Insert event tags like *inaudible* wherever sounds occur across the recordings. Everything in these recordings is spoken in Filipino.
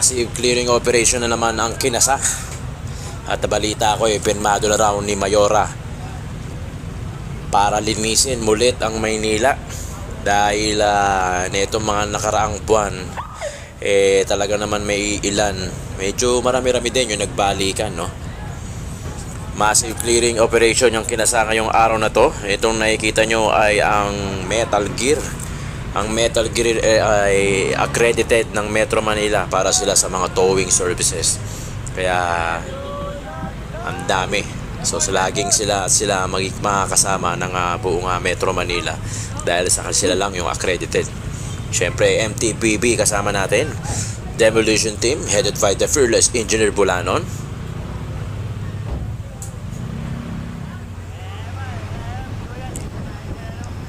Massive clearing operation na naman ang kinasa. At balita ko eh, pirmado na raw ni Mayora. Para linisin mulit ang Maynila. Dahil uh, netong mga nakaraang buwan eh talaga naman may ilan. Medyo marami-rami din yung nagbalikan no? Massive clearing operation yung kinasa ngayong araw na to. Itong nakikita nyo ay ang Metal Gear ang Metal Gear eh, ay accredited ng Metro Manila para sila sa mga towing services kaya ang dami So laging sila sila magik makakasama ng ah, buong ah, Metro Manila dahil sa sila lang yung accredited. Siyempre MTPB kasama natin. Demolition Team headed by the fearless Engineer Bulanon.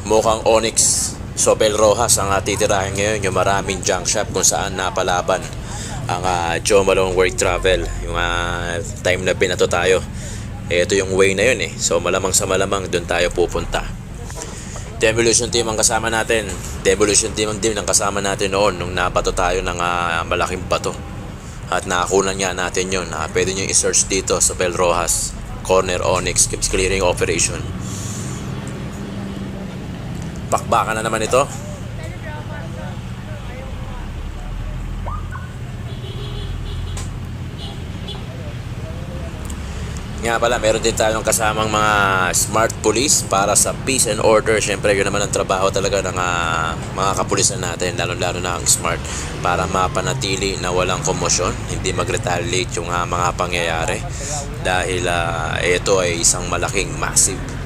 Mukhang Onyx Sobel Rojas ang uh, titirahin ngayon yung maraming junk shop kung saan napalaban ang uh, Joe Malone Work Travel yung ah, time na binato tayo ito yung way na yun eh. So malamang sa malamang doon tayo pupunta. Demolition team ang kasama natin. Demolition team ang din ang kasama natin noon nung nabato tayo ng ah, malaking bato. At nakakunan nga natin yun. Uh, pwede nyo i-search dito sa Bel Rojas. Corner Onyx Clearing Operation. Bakbakan na naman ito. Nga pala, meron din tayong kasamang mga smart police para sa peace and order. Siyempre, yun naman ang trabaho talaga ng ah, mga kapulisan natin, lalo-lalo na ang smart, para mapanatili na walang komosyon, hindi mag-retaliate yung ah, mga pangyayari. Dahil ah, ito ay isang malaking massive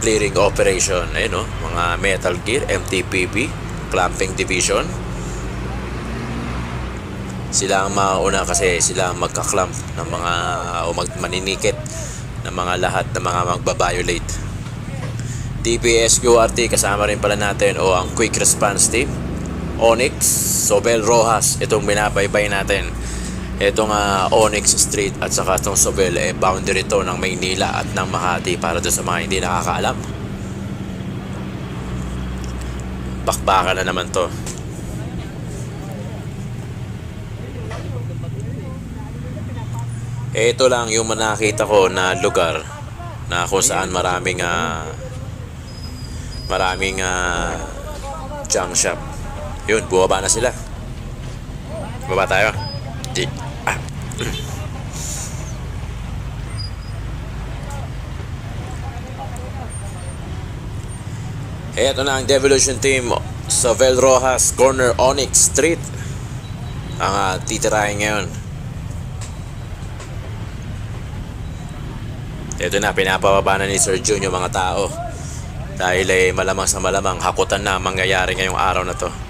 clearing operation. Ayun, no? mga Metal Gear, MTPB, Clamping Division, sila ang mauna kasi sila ang magka-clamp ng mga o mag maninikit ng mga lahat ng mga magbabiolate. TPS QRT kasama rin pala natin o ang Quick Response Team. Onyx, Sobel Rojas, itong binabaybay natin. Itong ah, Onyx Street at saka itong Sobel eh, boundary to ng Maynila at ng Makati para doon sa mga hindi nakakaalam. Bakbakan na naman to. Ito lang yung nakita ko na lugar na kung saan maraming ah, maraming ah, junk shop. Yun, bumaba na sila. Baba tayo. Di. Ito na ang Devolution Team sa Vel Rojas Corner Onyx Street. Ang ah, titirahin ngayon. Ito na, pinapababa na ni Sir Jun yung mga tao. Dahil ay malamang sa malamang hakutan na ang mangyayari ngayong araw na to.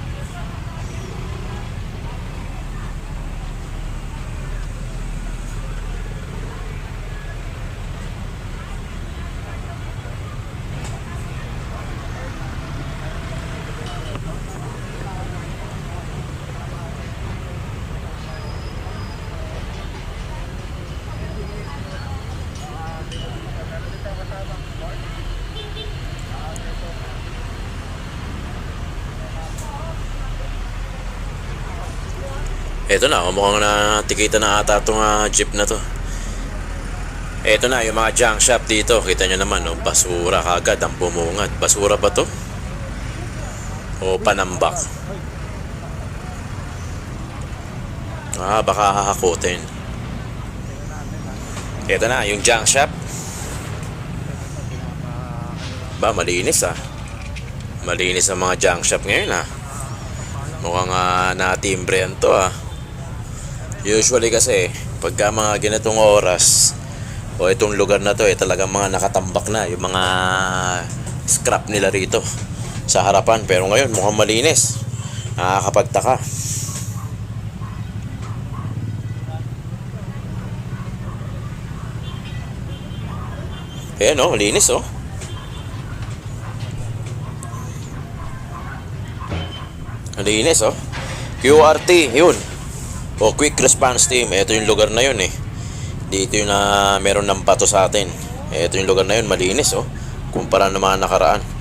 Ito na, mukhang na tikita na ata itong ah, jeep na to. Ito na, yung mga junk shop dito. Kita nyo naman, no? basura kagad ang bumungad. Basura ba to? O panambak? Ah, baka hahakutin. Ito na, yung junk shop. Ba, malinis ah. Malinis ang mga junk shop ngayon ah. Mukhang uh, natimbrehan to ah. Usually kasi, pagka mga ganitong oras, o itong lugar na to, eh, talagang mga nakatambak na, yung mga scrap nila rito sa harapan. Pero ngayon, mukhang malinis. Nakakapagtaka. Ayan oh, linis oh. Linis oh. QRT, yun. O Quick Response Team, ito yung lugar na yun eh. Dito yung na meron ng bato sa atin. Ito yung lugar na yun, malinis oh. Kumpara ng mga nakaraan.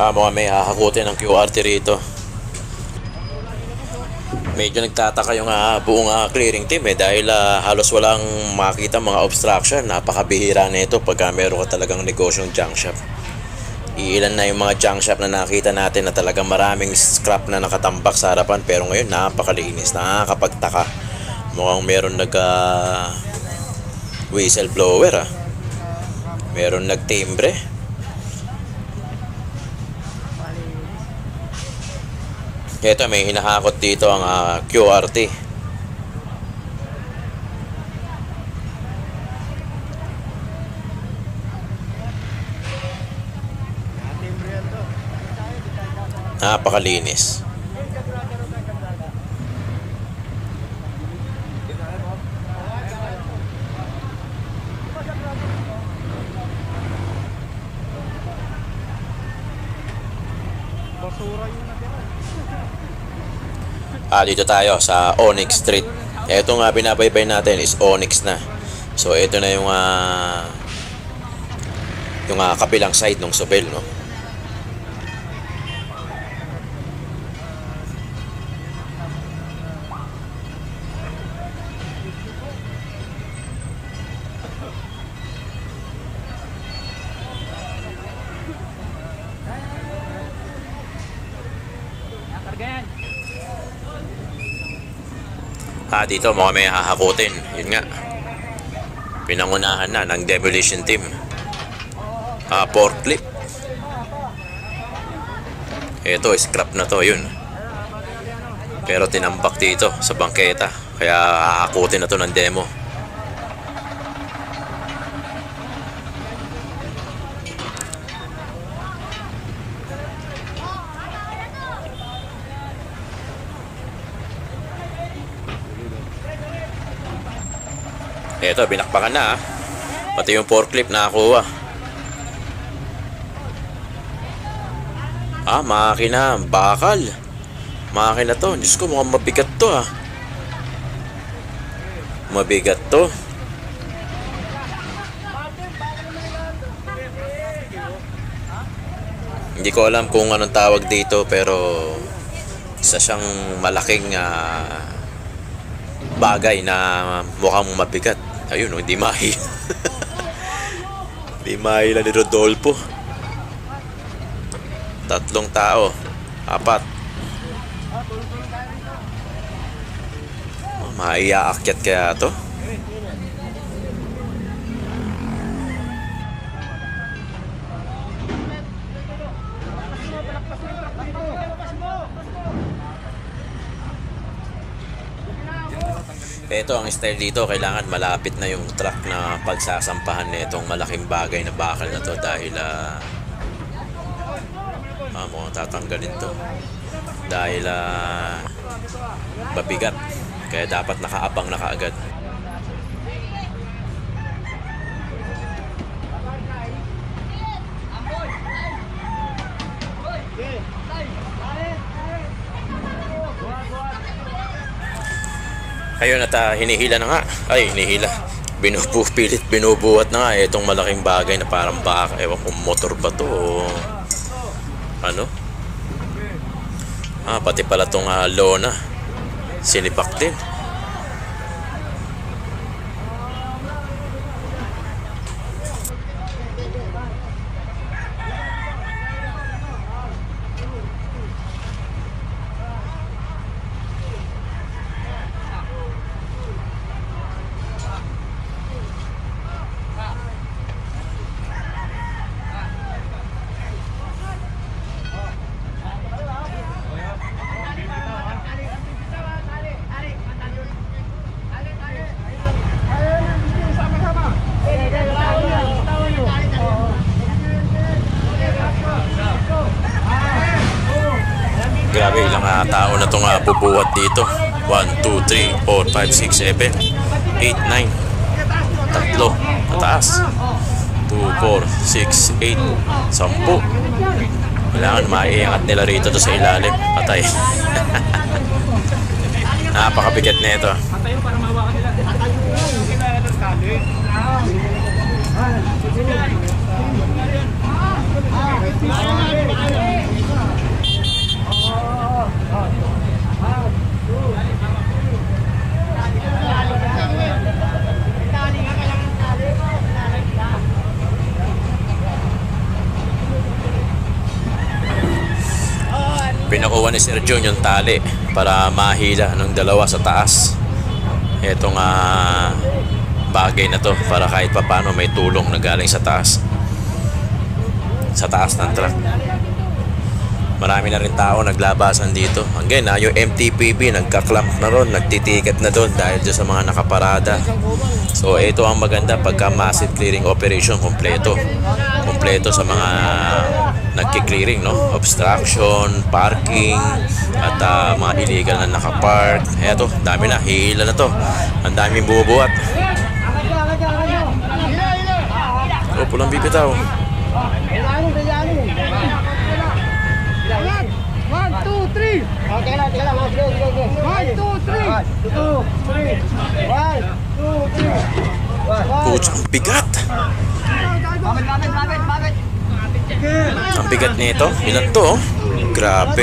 Ah, mukhang may hahakutin ng QRT rito. Medyo nagtataka yung ah, buong ah, clearing team eh dahil ah, halos walang makita mga obstruction. Napakabihira na ito pagka meron ka talagang negosyong junk shop. Iilan na yung mga junk shop na nakita natin na talagang maraming scrap na nakatambak sa harapan pero ngayon napakalinis, nakakapagtaka. Mukhang meron nag ah, whistleblower ah. Meron nagtimbre. Ito may hinahakot dito ang ah, QRT. Napakalinis. Ah, dito tayo sa Onyx Street. Ito nga binabaybay natin is Onyx na. So ito na yung ah yung ah, kabilang side ng Sobel, no? Dito mga may hahakutin. Yun nga. Pinangunahan na ng demolition team. Ah, forklift. Ito, scrap na to, yun. Pero tinambak dito sa bangketa. Kaya hahakutin na to ng demo. Ito, binakbakan na ah. Pati yung forklift nakakuha. Ah, makina. Bakal. Makina to. Diyos ko, mukhang mabigat to ah. Mabigat to. Hindi ko alam kung anong tawag dito pero isa siyang malaking ah, bagay na mukhang mabigat. Ayun, oh, hindi mahil. *laughs* hindi mahila ni Rodolfo. Tatlong tao. Apat. Oh, maiyaakyat kaya to? Ito ang style dito, kailangan malapit na yung truck na pagsasampahan nitong malaking bagay na bakal na to dahil ah ah, mukhang tatanggalin to. Dahil ah mabigat. Kaya dapat nakaabang na kaagad. Ayun at ah, hinihila na nga. Ay, hinihila. Binubu, *laughs* pilit binubuhat na nga itong malaking bagay na parang baka. Ewan kung motor ba to ano. Ah, pati pala tong ah, lona. Sinipak din. Grabe, ilang ah, tao na itong uh, bubuhat dito. 1, 2, 3, 4, 5, 6, 7, 8, 9. Tatlo. Mataas. 2, 4, 6, 8, 10. Kailangan maiangat nila rito to sa ilalim. Patay. *laughs* Napakabigat na ito. Patayo para mawakan nila. Patayo. Kinuha ni Sir Jun yung tali para mahila ng dalawa sa taas. Itong ah, bagay na to para kahit papano may tulong na galing sa taas. Sa taas ng truck. Marami na rin tao naglabasan dito. Again, ah, yung MTPB nagka-clamp na ron, nagtitiket na doon dahil dyan sa mga nakaparada. So ito ang maganda pagka massive clearing operation kompleto. Kompleto sa mga nagki-clearing, no? Obstruction, parking, at ah, mga illegal na nakapark. Eto, dami na, hihila na to. Ang daming bubuhat. Oh, pulang bibitaw. Two, three. Okay lang, okay lang. One, two, three. Two, three. One, two, three. Ang bigat. Bakit, bakit, bakit, bakit? Ang bigat nito. Ilan to, oh? Grabe.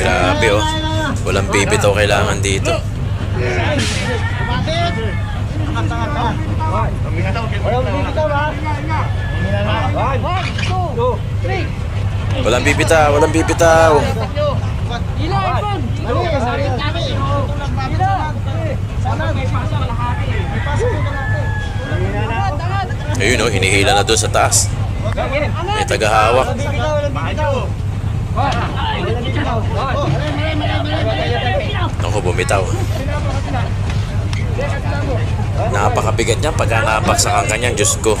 Grabe, oh. Walang bibitaw kailangan dito. Walang bibitaw, walang bibitaw. Ilan, Angat. Ayun, oh, hinihila na doon sa taas. May tagahawak. Ako, bumitaw. Napakabigat niya pagka nabaksakan ka niyan, Diyos ko.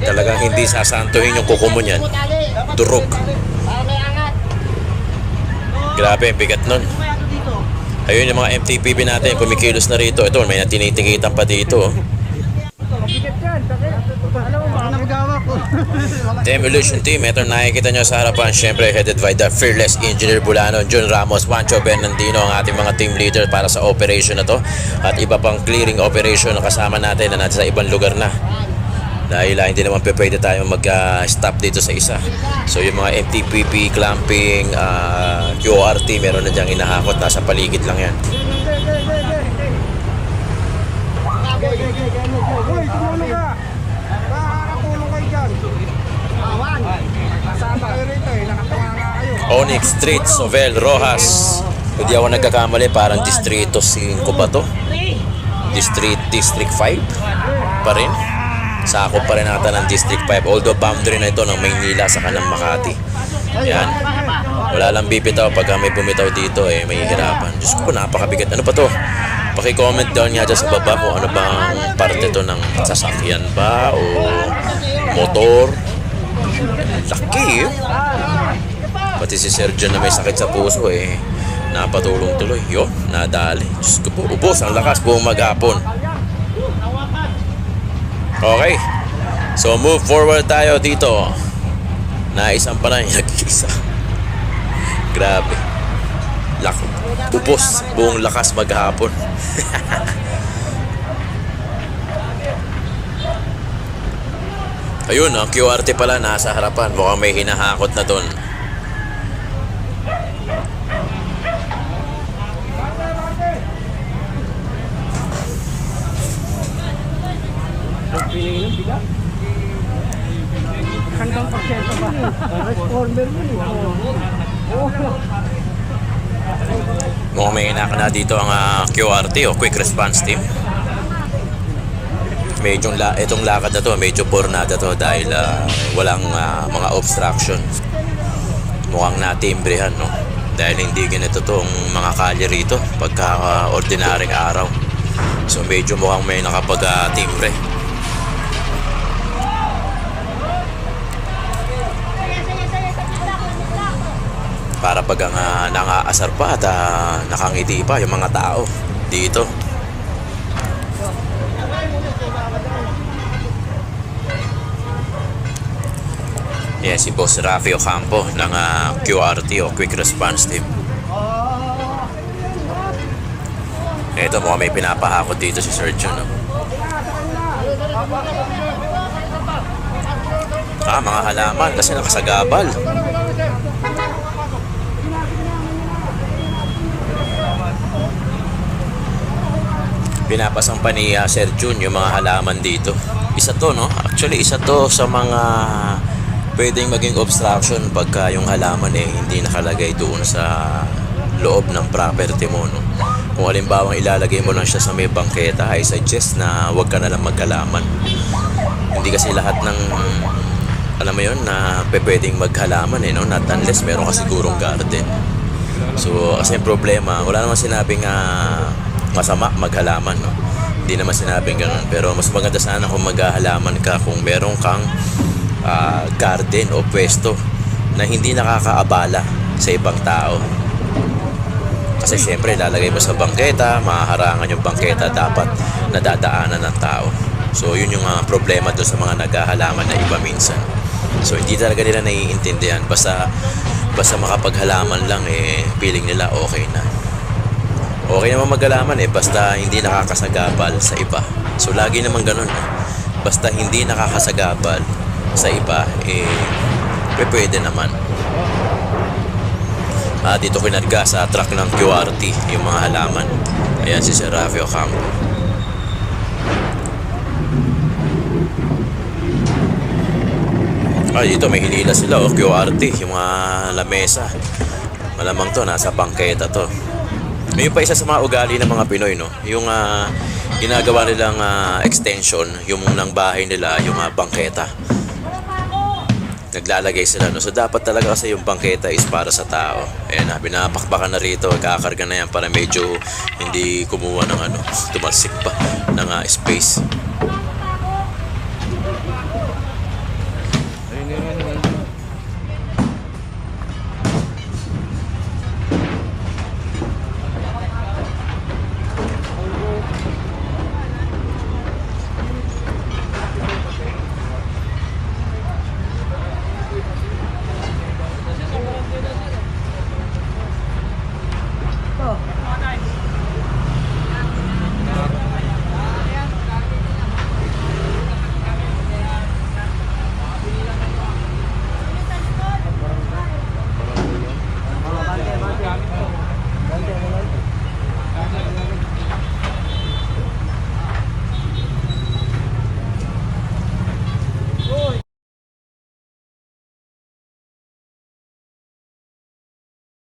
Talagang hindi sasantuhin yung kuko mo niyan. Durog. Grabe, ang bigat nun. Dito. Ayun yung mga MTPB natin, kumikilos na rito. Ito, may natinitikitan pa dito. Demolition Team, ito nakikita nyo sa harapan. Siyempre, headed by the fearless engineer Bulano, Jun Ramos, Juancho Bernardino, ang ating mga team leader para sa operation na to. At iba pang clearing operation na kasama natin na natin sa ibang lugar na. Dahil ah, hindi naman pwede tayo mag-stop dito sa isa. So yung mga MTPP, clamping, ah, QRT, meron na diyang inahakot. Nasa paligid lang yan. Onyx Street, Sovel, Rojas. Hindi ako nagkakamali, parang Distrito 5 ba to? District, District 5 pa rin. Sakop pa rin nata ng District 5. Although boundary na ito ng Maynila sa kanang Makati. Yan. Wala lang bibitaw pag may bumitaw dito eh, may hirapan. Diyos ko, napakabigat. Ano pa to? Paki-comment down nga dyan sa baba kung ano bang parte to ng sasakyan ba o motor. Laki eh. Pati si Sergio na may sakit sa puso eh. Napatulong tuloy. Yun, nadali. Diyos ko po, ubos ang lakas buong maghapon. Okay. So move forward tayo dito. Naisang pa na yung nag-isa. Grabe. Lak ubos buong lakas maghapon. *laughs* Ayun, ang QRT pala nasa harapan. Mukhang may hinahakot na doon. Hanggang porsyento ba? Transformer mo eh. Mukhang may hinaka na dito ang ah, QRT o Quick Response Team. Medyo la itong lakad na to, medyo pornada to dahil ah, walang ah, mga obstruction. Mukhang natimbrehan, no? Dahil hindi ganito tong mga kalye rito pagka ah, ordinaryong araw. So medyo mukhang may nakapag-timbre. Para pag ang uh, nangaasar pa at ah, nakangiti pa yung mga tao dito. Yan si Boss Rafi Ocampo ng ah, QRT o Quick Response Team. Ito mo may pinapahakot dito si Sergio no. Ah, mga halaman kasi nakasagabal. Pinapasang pa ni ah, Sir Jun yung mga halaman dito. Isa to, no? Actually, isa to sa mga pwedeng maging obstruction pagka yung halaman eh hindi nakalagay doon sa loob ng property mo, no? Kung halimbawa ilalagay mo lang siya sa may bangketa, I suggest na huwag ka na lang maghalaman. Hindi kasi lahat ng alam mo yun na pwedeng maghalaman eh, no? Not unless meron ka sigurong garden. So, kasi yung problema, wala naman sinabing ah, masama maghalaman, no? Hindi naman sinabing ganun. Pero mas maganda sana kung maghahalaman ka kung meron kang ah, garden o pwesto na hindi nakakaabala sa ibang tao. Kasi syempre, lalagay mo sa bangketa, mahaharangan yung bangketa, dapat nadadaanan ng tao. So, yun yung ah, problema doon sa mga naghahalaman na iba minsan. So, hindi talaga nila naiintindihan. Basta, basta makapaghalaman lang, eh, feeling nila okay na. Okay naman maghalaman eh, basta hindi nakakasagabal sa iba. So, lagi naman ganun. eh. Basta hindi nakakasagabal sa iba, eh, pe- pwede naman. Ah, dito kinarga sa truck ng QRT yung mga halaman. Ayan si Sir Rafi Ocampo. Ay, dito may hinila sila o QRT, yung mga lamesa. Malamang to, nasa bangketa to. Ayun pa isa sa mga ugali ng mga Pinoy, no? Yung ah, ginagawa nilang ah, extension, yung ng bahay nila, yung ah, bangketa. Naglalagay sila no? So dapat talaga kasi yung bangketa is para sa tao. Ayan na pinapakbakan na rito kakarga na yan para medyo hindi kumuha ng ano tumalsik pa ng ah, space